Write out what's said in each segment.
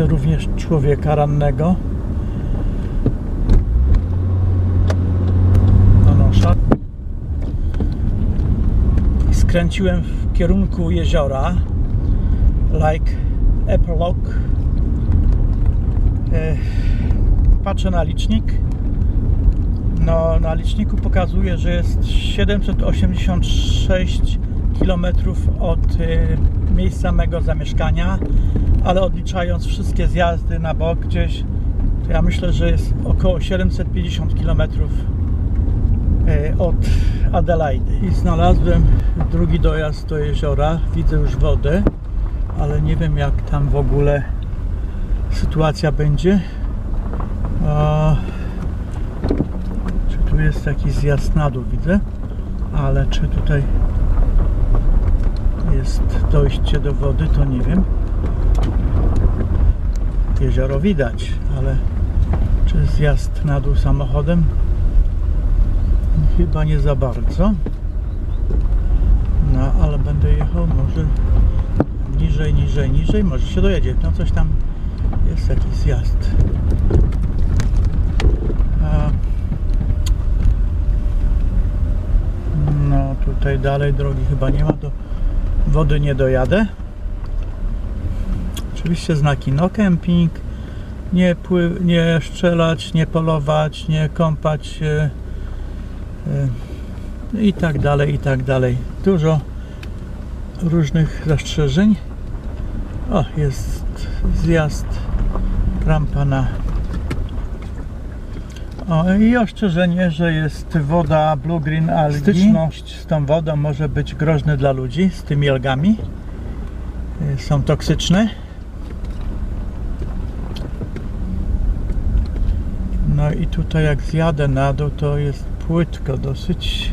Widzę również człowieka rannego. Donosza. Skręciłem w kierunku jeziora Like Epilogue. E, Patrzę na licznik. No, na liczniku pokazuje, że jest 786 km od e, miejsca mego zamieszkania, ale odliczając wszystkie zjazdy na bok gdzieś, to ja myślę, że jest około 750 km e, od Adelaide. I znalazłem drugi dojazd do jeziora. Widzę już wodę, ale nie wiem jak tam w ogóle sytuacja będzie. A, czy tu jest jakiś zjazd na dół, widzę, ale czy tutaj jest dojście do wody, to nie wiem. Jezioro widać, ale czy zjazd na dół samochodem? Chyba nie za bardzo. No, ale będę jechał może niżej, niżej, niżej, może się dojedzie. No coś tam jest jakiś zjazd. A, no tutaj dalej drogi chyba nie ma, do wody nie dojadę. Oczywiście znaki no camping, nie, pły, nie strzelać, nie polować, nie kąpać się y, i tak dalej, i tak dalej. Dużo różnych zastrzeżeń. O, jest zjazd, rampa na o, i ostrzeżenie, że jest woda Blue Green Algae. Styczność z tą wodą może być groźny dla ludzi, z tymi algami. Y, Są toksyczne. No i tutaj jak zjadę na dół, to jest płytko dosyć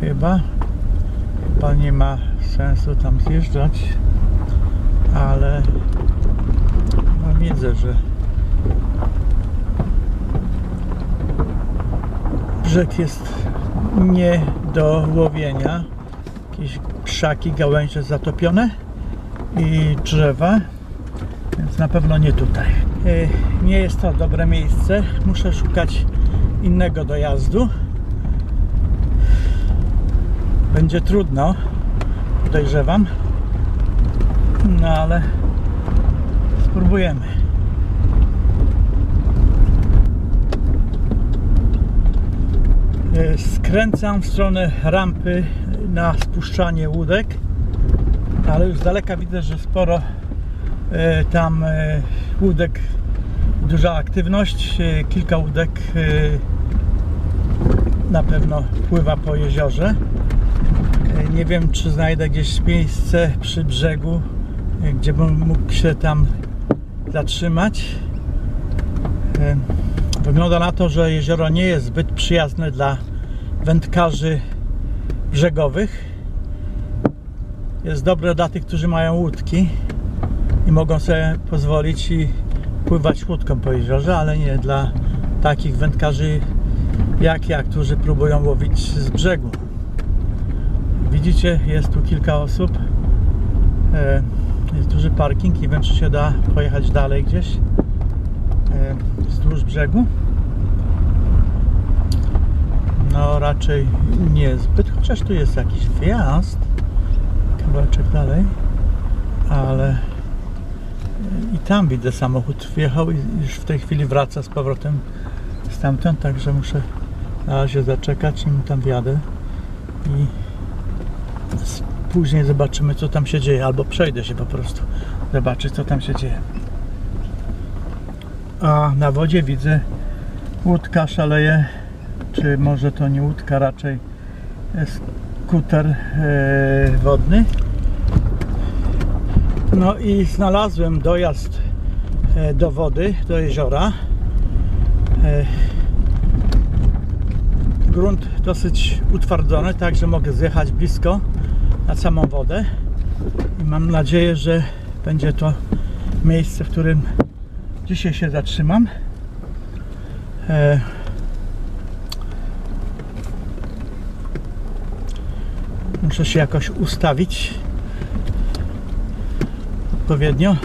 chyba. Chyba nie ma sensu tam zjeżdżać, ale no widzę, że brzeg jest nie do łowienia. Jakieś krzaki, gałęzie zatopione i drzewa, więc na pewno nie tutaj. E, Nie jest to dobre miejsce. Muszę szukać innego dojazdu. Będzie trudno, podejrzewam. No ale spróbujemy. Skręcam w stronę rampy na spuszczanie łódek, ale już z daleka widzę, że sporo e, tam e, łódek, duża aktywność, e, kilka łódek e, na pewno pływa po jeziorze. E, Nie wiem, czy znajdę gdzieś miejsce przy brzegu, e, gdzie bym mógł się tam zatrzymać. Wygląda na to, że jezioro nie jest zbyt przyjazne dla wędkarzy brzegowych. Jest dobre dla tych, którzy mają łódki i mogą sobie pozwolić i pływać łódką po jeziorze, ale nie dla takich wędkarzy jak ja, którzy próbują łowić z brzegu. Widzicie, jest tu kilka osób. E, Jest duży parking. Nie wiem, czy się da pojechać dalej gdzieś wzdłuż brzegu. No raczej niezbyt, chociaż tu jest jakiś wjazd kawałeczek dalej, ale i tam widzę samochód wjechał i już w tej chwili wraca z powrotem stamtąd, także muszę na razie zaczekać, nim tam wjadę i później zobaczymy co tam się dzieje, albo przejdę się po prostu zobaczyć co tam się dzieje. A na wodzie widzę łódka szaleje, czy może to nie łódka, raczej skuter e, wodny. No i znalazłem dojazd e, do wody, do jeziora. E, grunt dosyć utwardzony, także mogę zjechać blisko na samą wodę i mam nadzieję, że będzie to miejsce, w którym Dzisiaj się zatrzymam. E, muszę się jakoś ustawić odpowiednio.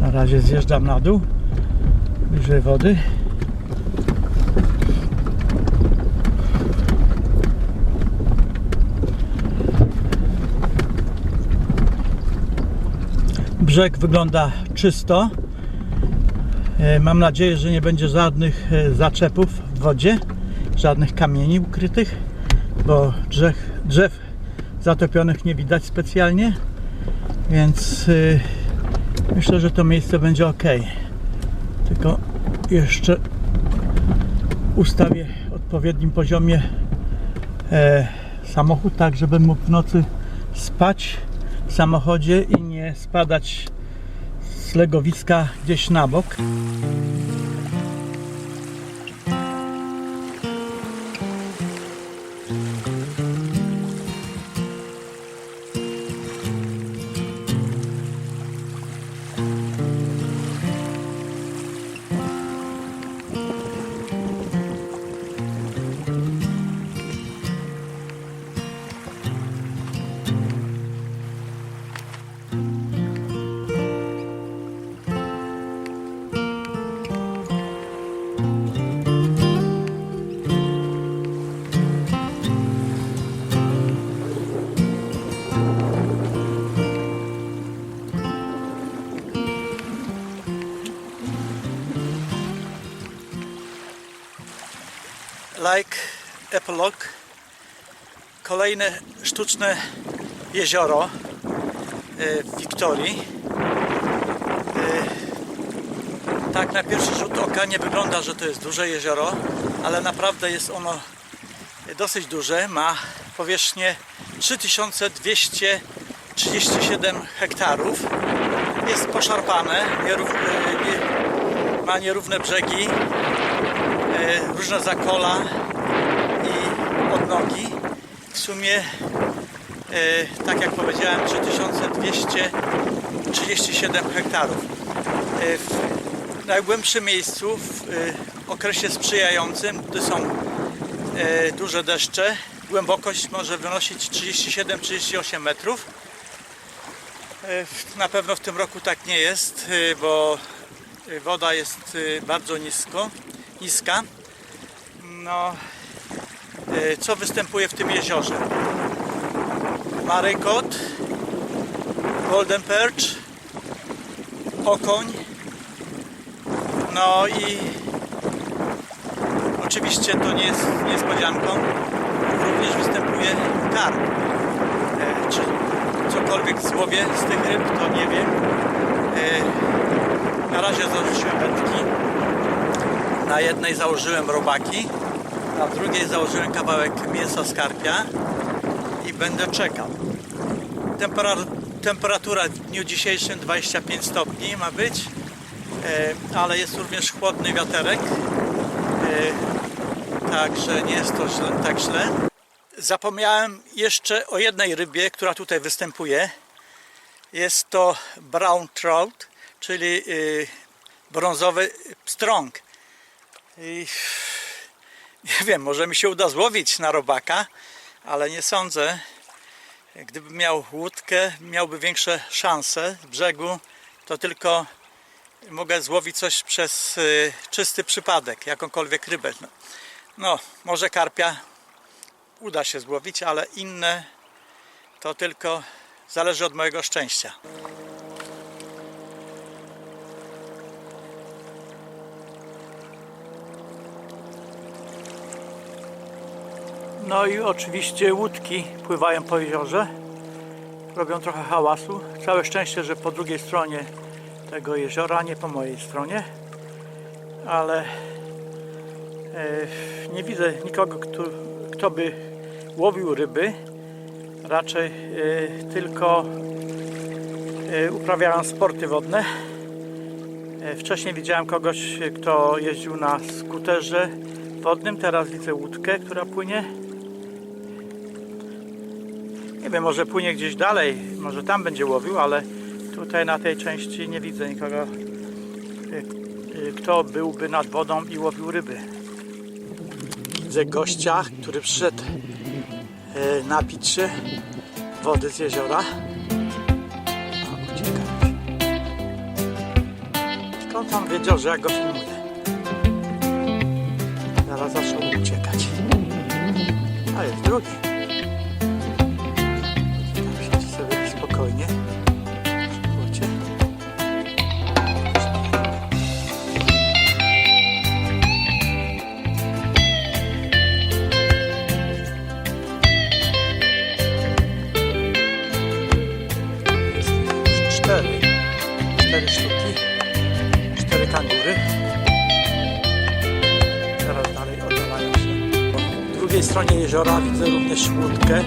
Na razie zjeżdżam na dół bliżej wody. Brzeg wygląda czysto. E, Mam nadzieję, że nie będzie żadnych e, zaczepów w wodzie, żadnych kamieni ukrytych, bo drzew, drzew zatopionych nie widać specjalnie, więc y, myślę, że to miejsce będzie ok. Tylko jeszcze ustawię w odpowiednim poziomie e, samochód, tak żebym mógł w nocy spać w samochodzie i nie spadać z legowiska gdzieś na bok. Epilog. Kolejne sztuczne jezioro e, w Wiktorii. E, tak na pierwszy rzut oka nie wygląda, że to jest duże jezioro ale naprawdę jest ono dosyć duże. Ma powierzchnię 3237 hektarów. Jest poszarpane nierów, e, nie, ma nierówne brzegi e, różne zakola odnogi. W sumie, e, tak jak powiedziałem, 3237 hektarów. E, W najgłębszym miejscu, w e, okresie sprzyjającym, gdy są duże deszcze, głębokość może wynosić 37-38 metrów. Na pewno w tym roku tak nie jest, bo woda jest bardzo nisko, niska. No, co występuje w tym jeziorze? Marykot, Golden Perch, Okoń, no i oczywiście to nie jest niespodzianką, również występuje karp. E, Czy cokolwiek złowię z tych ryb, to nie wiem. E, Na razie zarzuciłem wędki. Na jednej założyłem robaki, na drugiej założyłem kawałek mięsa skarpia i będę czekał. Tempera- temperatura w dniu dzisiejszym 25 stopni ma być, e, ale jest również chłodny wiaterek, e, także nie jest to źle, tak źle. Zapomniałem jeszcze o jednej rybie, która tutaj występuje. Jest to brown trout, czyli y, brązowy pstrąg. I nie wiem, może mi się uda złowić na robaka, ale nie sądzę. Gdybym miał łódkę, miałby większe szanse z brzegu, to tylko mogę złowić coś przez y, czysty przypadek, jakąkolwiek rybę. No, no, może karpia uda się złowić, ale inne to tylko zależy od mojego szczęścia. No i oczywiście łódki pływają po jeziorze. Robią trochę hałasu. Całe szczęście, że po drugiej stronie tego jeziora, nie po mojej stronie. Ale e, nie widzę nikogo, kto, kto by łowił ryby. Raczej e, tylko e, uprawiają sporty wodne. Wcześniej widziałem kogoś, kto jeździł na skuterze wodnym. Teraz widzę łódkę, która płynie. Wiem, może płynie gdzieś dalej, może tam będzie łowił, ale tutaj na tej części nie widzę nikogo, y, y, kto byłby nad wodą i łowił ryby. Widzę gościa, który przyszedł y, napić się wody z jeziora. O, ucieka. tam wiedział, że ja go filmuję. Zaraz zaczął uciekać. A jest drugi. Jeziora widzę również łódkę,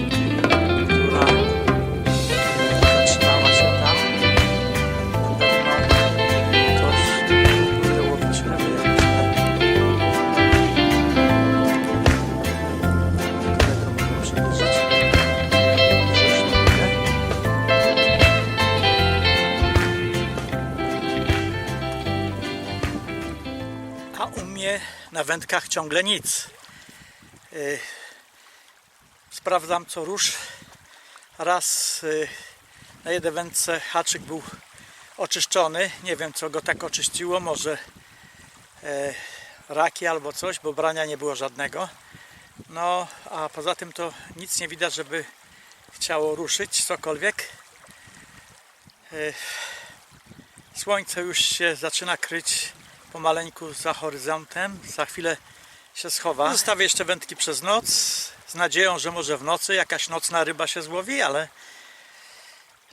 która zatrzymała się tam. Ktoś próbuje łowić. Daleko mogę przybliżyć. Bliżej sztukę. A u mnie na wędkach ciągle nic. Sprawdzam co rusz. Raz yy, na jednej wędce haczyk był oczyszczony. Nie wiem co go tak oczyściło. Może yy, raki albo coś, bo brania nie było żadnego. No, a poza tym to nic nie widać, żeby chciało ruszyć cokolwiek. Yy, Słońce już się zaczyna kryć pomaleńku za horyzontem. Za chwilę się schowa. Zostawię jeszcze wędki przez noc z nadzieją, że może w nocy jakaś nocna ryba się złowi, ale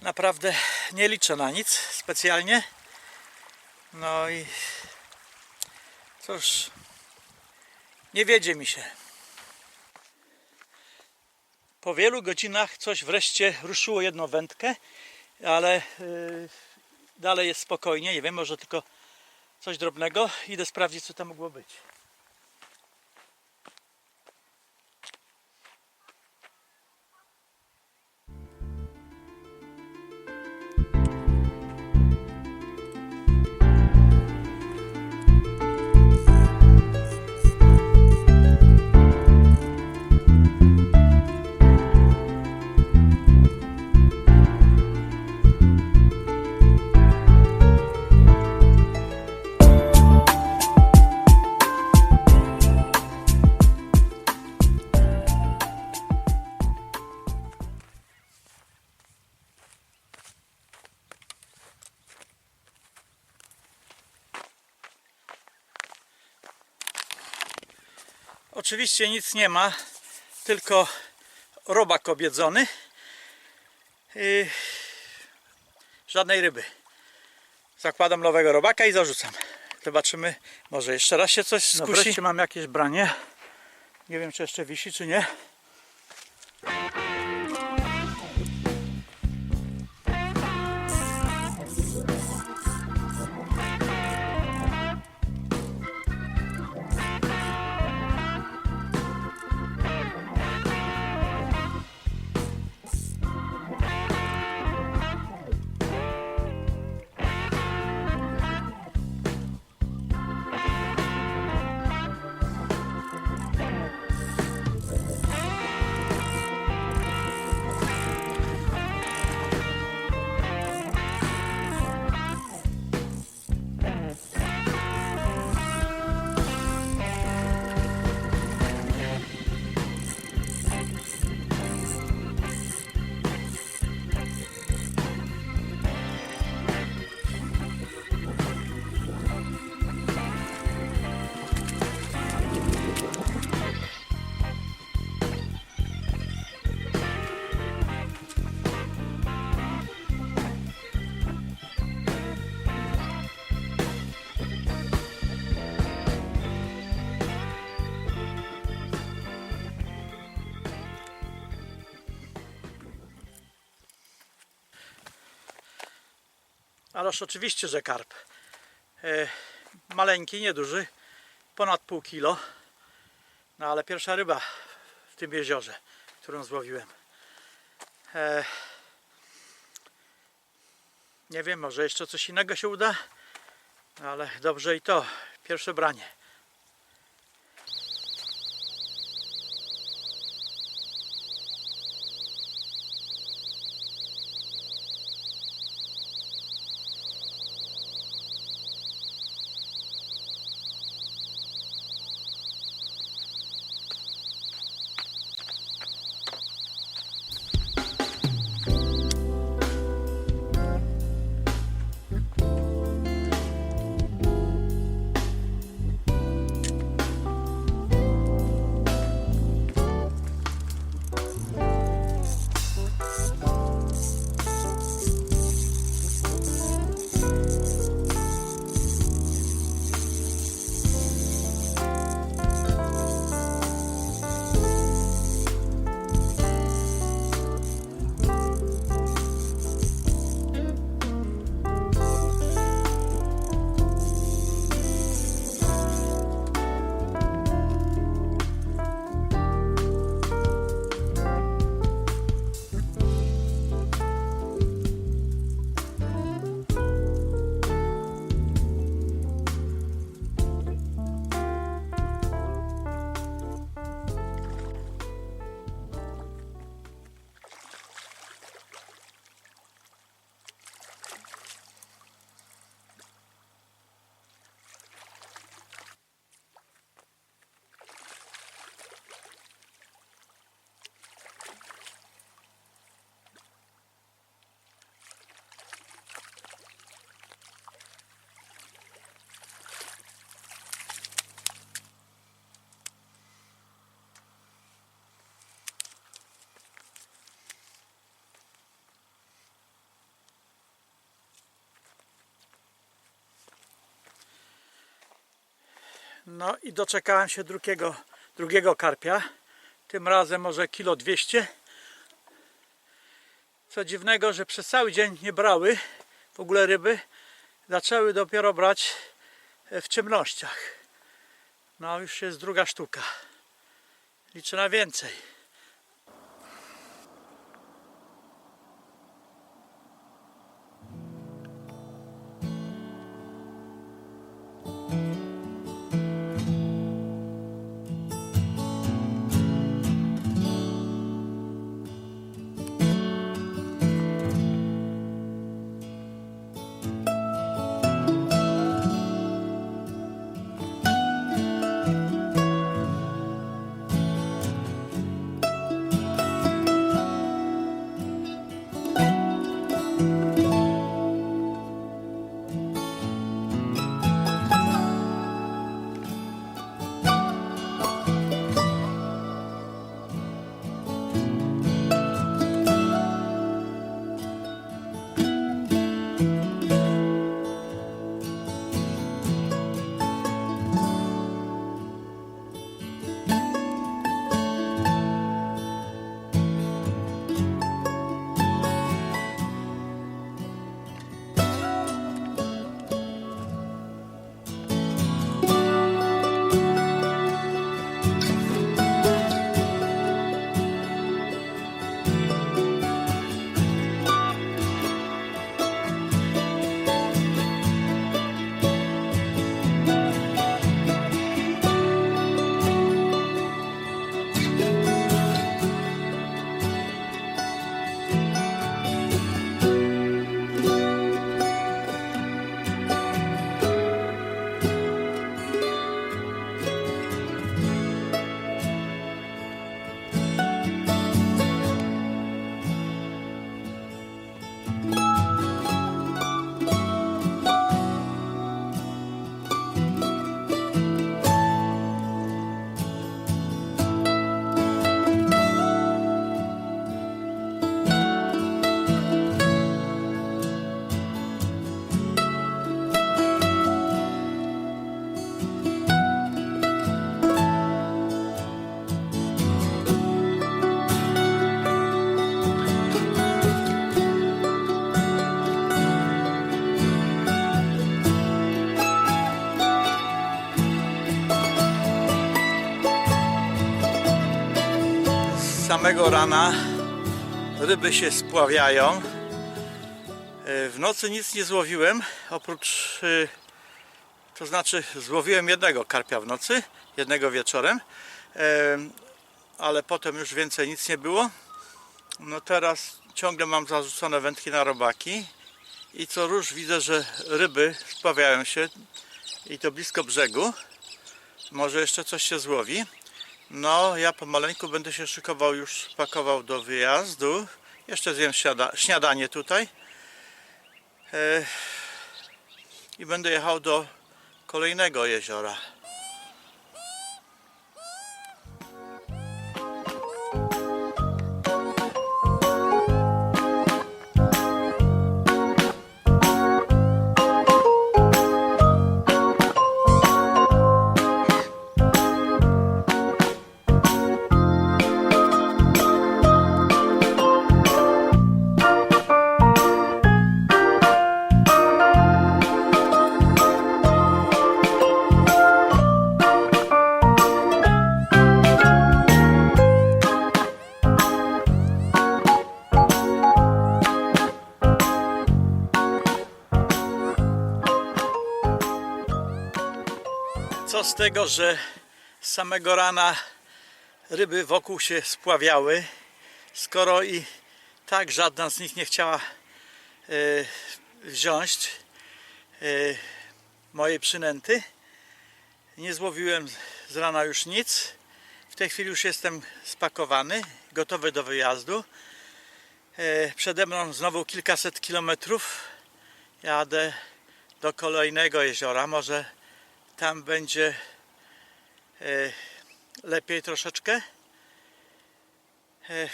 naprawdę nie liczę na nic specjalnie. No i cóż, nie wiedzie mi się. Po wielu godzinach coś wreszcie ruszyło jedną wędkę, ale yy, dalej jest spokojnie. Nie wiem, może tylko coś drobnego. Idę sprawdzić, co to mogło być. Oczywiście nic nie ma, tylko robak obiedzony. Yy, żadnej ryby. Zakładam nowego robaka i zarzucam. Zobaczymy, może jeszcze raz się coś skusi. No wreszcie mam jakieś branie. Nie wiem, czy jeszcze wisi, czy nie. Ależ oczywiście, że karp. E, maleńki, nieduży, ponad pół kilo. No ale pierwsza ryba w tym jeziorze, którą złowiłem. E, nie wiem, może jeszcze coś innego się uda, ale dobrze i to. Pierwsze branie. No i doczekałem się drugiego, drugiego karpia. Tym razem może kilo 200. Co dziwnego, że przez cały dzień nie brały w ogóle ryby. Zaczęły dopiero brać e, w ciemnościach. No już jest druga sztuka. Liczę na więcej. Samego rana ryby się spławiają. E, W nocy nic nie złowiłem, oprócz, e, to znaczy złowiłem jednego karpia w nocy, jednego wieczorem, e, ale potem już więcej nic nie było. No teraz ciągle mam zarzucone wędki na robaki i co róż widzę, że ryby spławiają się i to blisko brzegu. Może jeszcze coś się złowi. No, ja pomaleńku będę się szykował, już pakował do wyjazdu. Jeszcze zjem śniada śniadanie tutaj. E, I będę jechał do kolejnego jeziora. Tego, że z samego rana ryby wokół się spławiały, skoro i tak żadna z nich nie chciała e, wziąć e, mojej przynęty. Nie złowiłem z rana już nic. W tej chwili już jestem spakowany, gotowy do wyjazdu. E, przede mną znowu kilkaset kilometrów. Jadę do kolejnego jeziora. Może tam będzie lepiej troszeczkę. E,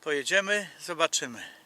pojedziemy, zobaczymy.